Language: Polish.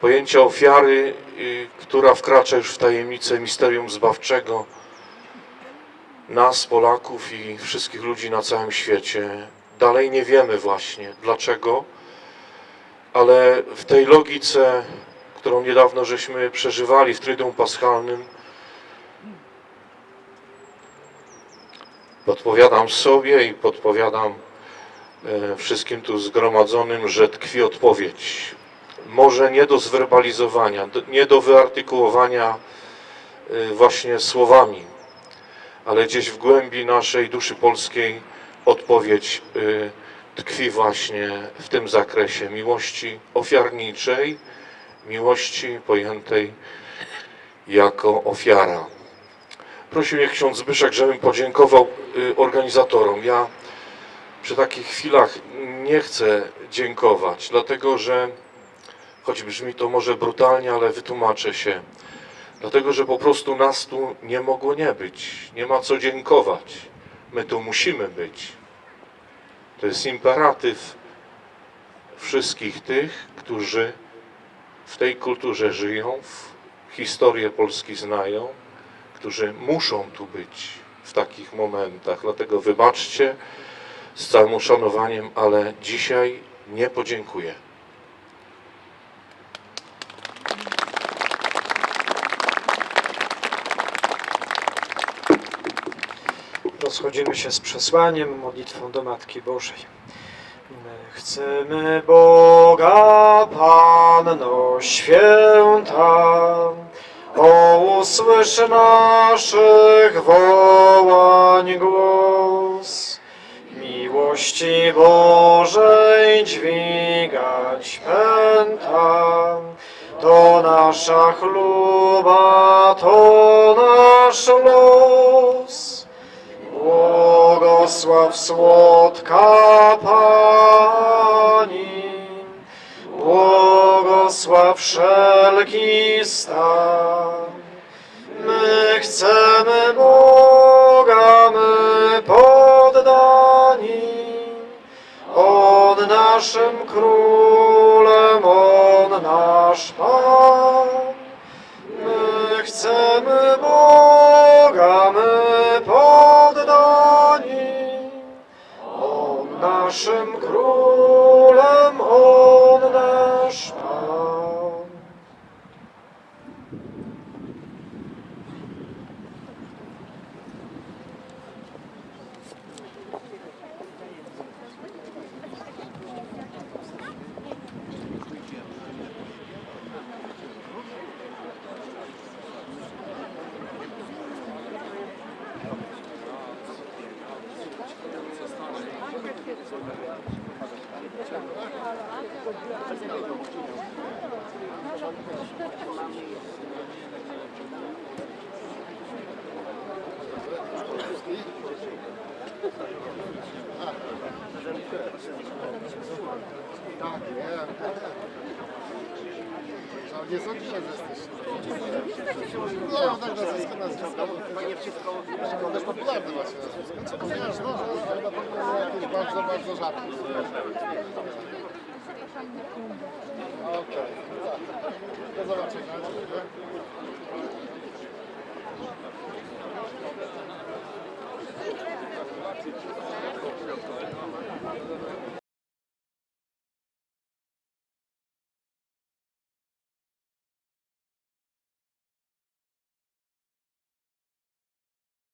pojęcia ofiary, y, która wkracza już w tajemnicę misterium zbawczego nas, Polaków i wszystkich ludzi na całym świecie. Dalej nie wiemy właśnie dlaczego, ale w tej logice, którą niedawno żeśmy przeżywali w Trydium Paschalnym, podpowiadam sobie i podpowiadam e, wszystkim tu zgromadzonym, że tkwi odpowiedź. Może nie do zwerbalizowania, nie do wyartykułowania e, właśnie słowami, ale gdzieś w głębi naszej duszy polskiej odpowiedź y, tkwi właśnie w tym zakresie miłości ofiarniczej, miłości pojętej jako ofiara. Prosił mnie ksiądz Zbyszek, żebym podziękował y, organizatorom. Ja przy takich chwilach nie chcę dziękować, dlatego że, choć brzmi to może brutalnie, ale wytłumaczę się. Dlatego, że po prostu nas tu nie mogło nie być. Nie ma co dziękować. My tu musimy być. To jest imperatyw wszystkich tych, którzy w tej kulturze żyją, historię Polski znają, którzy muszą tu być w takich momentach. Dlatego wybaczcie z całym uszanowaniem, ale dzisiaj nie podziękuję. Rozchodzimy się z przesłaniem, modlitwą do Matki Bożej. My chcemy Boga, Panno Święta, o usłysz naszych wołań głos. Miłości Bożej dźwigać pęta, to nasza chluba, to nasz los. Błogosław słodka Pani, błogosław wszelki stan. My chcemy Boga, my poddani, On naszym królem, On nasz Pan. My chcemy Boga, my poddani, On naszym królem, On nasz Pan. Tak, nie. No, nie sądziłem, że jesteś. No tak nazwisko, nazwisko. Panie wszystko. To też popularne właśnie nazwisko. Wiesz, no, że jakieś bardzo, bardzo rzadkie. Okej, tak. Do zobaczenia. Dziękuję.